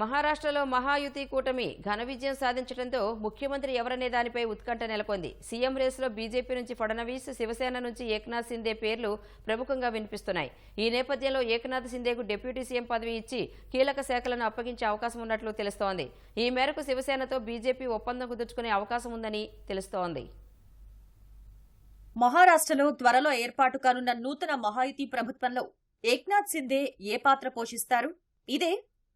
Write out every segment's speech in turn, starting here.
మహారాష్ట్రలో మహాయుతి కూటమి ఘన విజయం సాధించడంతో ముఖ్యమంత్రి ఎవరనే దానిపై ఉత్కంఠ నెలకొంది. సీఎం రేసులో బీజేపీ నుంచి ఫడణవీస్ శివసేన నుంచి ఏక్నాథ్ సిందే పేర్లు ప్రముఖంగా వినిపిస్తున్నాయి. ఈ నేపథ్యంలో ఏక్నాథ్ సిందేకు డిప్యూటీ సీఎం పదవి ఇచ్చి కీలక శాఖలను అప్పగించే అవకాశం ఉన్నట్లు తెలుస్తోంది. ఈ మేరకు శివసేనతో బీజేపీ ఒప్పందం కుదుర్చుకునే అవకాశం ఉందని తెలుస్తోంది. మహారాష్ట్రలో త్వరలో ఏర్పాటు కానున్న నూతన మహాయుతి ప్రభుత్వంలో ఏక్నాథ్ సింధే ఏ పాత్ర పోషిస్తారు? ఇదే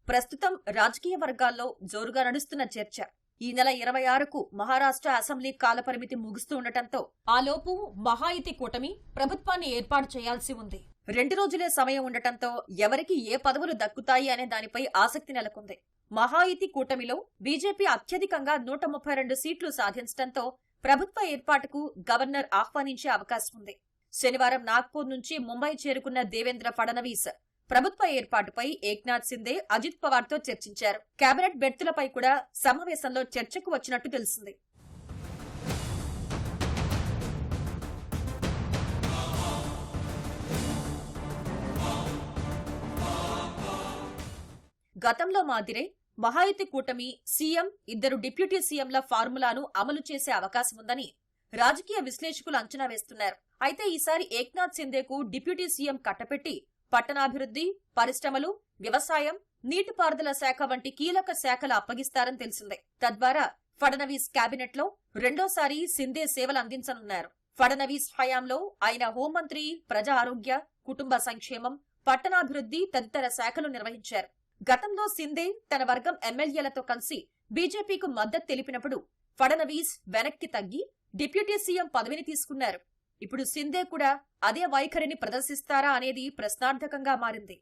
ప్రస్తుతం రాజకీయ వర్గాల్లో జోరుగా నడుస్తున్న చర్చ. ఈ నెల ఇరవై ఆరుకు మహారాష్ట్ర అసెంబ్లీ కాలపరిమితి ముగుస్తూ ఉండటంతో ఆలోపు మహాయుతి కూటమి ప్రభుత్వాన్ని ఏర్పాటు చేయాల్సి ఉంది. రెండు రోజులే సమయం ఉండటంతో ఎవరికి ఏ పదవులు దక్కుతాయి అనే దానిపై ఆసక్తి నెలకొంది. మహాయుతి కూటమిలో బీజేపీ అత్యధికంగా నూట ముప్పై రెండు సీట్లు సాధించడంతో ప్రభుత్వ ఏర్పాటుకు గవర్నర్ ఆహ్వానించే అవకాశం ఉంది. శనివారం నాగ్పూర్ నుంచి ముంబై చేరుకున్న దేవేంద్ర ఫడణవీస్ ప్రభుత్వ ఏర్పాటుపై ఏక్నాథ్ సిందే అజిత్ పవార్తో చర్చించారు. కేబినెట్ బెర్తులపై కూడా సమావేశంలో చర్చకు వచ్చినట్టు తెలిసింది. గతంలో మాదిరే మహాయుతి కూటమి సీఎం ఇద్దరు డిప్యూటీ సీఎంల ఫార్ములాను అమలు చేసే అవకాశం ఉందని రాజకీయ విశ్లేషకులు అంచనా వేస్తున్నారు. అయితే ఈసారి ఏక్నాథ్ సిందేకు డిప్యూటీ సీఎం కట్టపెట్టి పట్టణాభివృద్ధి పరిశ్రమలు వ్యవసాయం నీటిపారుదల శాఖ వంటి కీలక శాఖలు అప్పగిస్తారని తెలిసిందే. తద్వారా ఫడనవీస్ కేబినెట్లో రెండోసారి సిందే సేవలు అందించనున్నారు. ఫడనవీస్ హయాంలో ఆయన హోంమంత్రి ప్రజా ఆరోగ్య కుటుంబ సంక్షేమం పట్టణాభివృద్ధి తదితర శాఖలు నిర్వహించారు. గతంలో సిందే తన వర్గం ఎమ్మెల్యేలతో కలిసి బీజేపీకు మద్దతు తెలిపినప్పుడు ఫడనవీస్ వెనక్కి తగ్గి డిప్యూటీ సీఎం పదవిని తీసుకున్నారు. ఇప్పుడు సిందే కూడా అదే వైఖరిని ప్రదర్శిస్తారా అనేది ప్రశ్నార్థకంగా మారింది.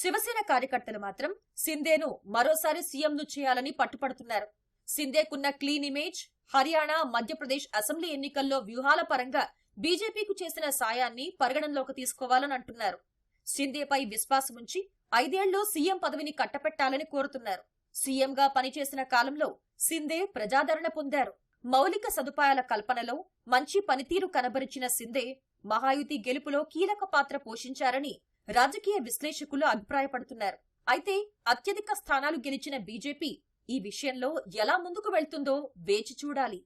శివసేన కార్యకర్తలు మాత్రం సిందేను మరోసారి సీఎంను చేయాలని పట్టుపడుతున్నారు. సిందేకున్న clean image Haryana Madhya Pradesh assembly ఎన్నికల్లో వ్యూహాల పరంగా బీజేపీకు చేసిన సాయాన్ని పరిగణనలోకి తీసుకోవాలని అంటున్నారు. సిందేపై విశ్వాసముంచి ఐదేళ్ళు సీఎం పదవిని కట్టపెట్టాలని కోరుతున్నారు. సీఎంగా పనిచేసిన కాలంలో సిందే ప్రజాదరణ పొందారు. మౌలిక సదుపాయాల కల్పనలో మంచి పనితీరు కనబరిచిన సిందే మహాయుతి గెలుపులో కీలక పాత్ర పోషించారని రాజకీయ విశ్లేషకులు అభిప్రాయపడుతున్నారు. అయితే అత్యధిక స్థానాలు గెలిచిన బీజేపీ ఈ విషయంలో ఎలా ముందుకు వెళ్తుందో వేచి చూడాలి.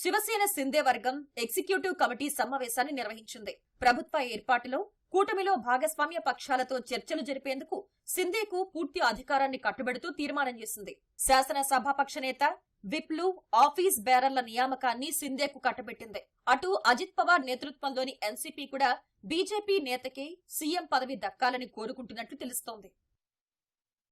శివసేన సిందే వర్గం ఎగ్జిక్యూటివ్ కమిటీ సమావేశాన్ని నిర్వహించింది. ప్రభుత్వ ఏర్పాటులో కూటమిలో భాగస్వామ్య పక్షాలతో చర్చలు జరిపేందుకు సిందేకు పూర్తి అధికారాన్ని కట్టుబెడుతూ తీర్మానం చేసింది. శాసనసభాపక్ష నేత విప్లు ఆఫీస్ బేరర్ల నియామకాన్ని సిందేకు కట్టబెట్టింది. అటు అజిత్ పవార్ నేతృత్వంలోని ఎన్సీపీ కూడా బీజేపీ నేతకే సీఎం పదవి దక్కాలని కోరుకుంటున్నట్లు తెలుస్తోంది.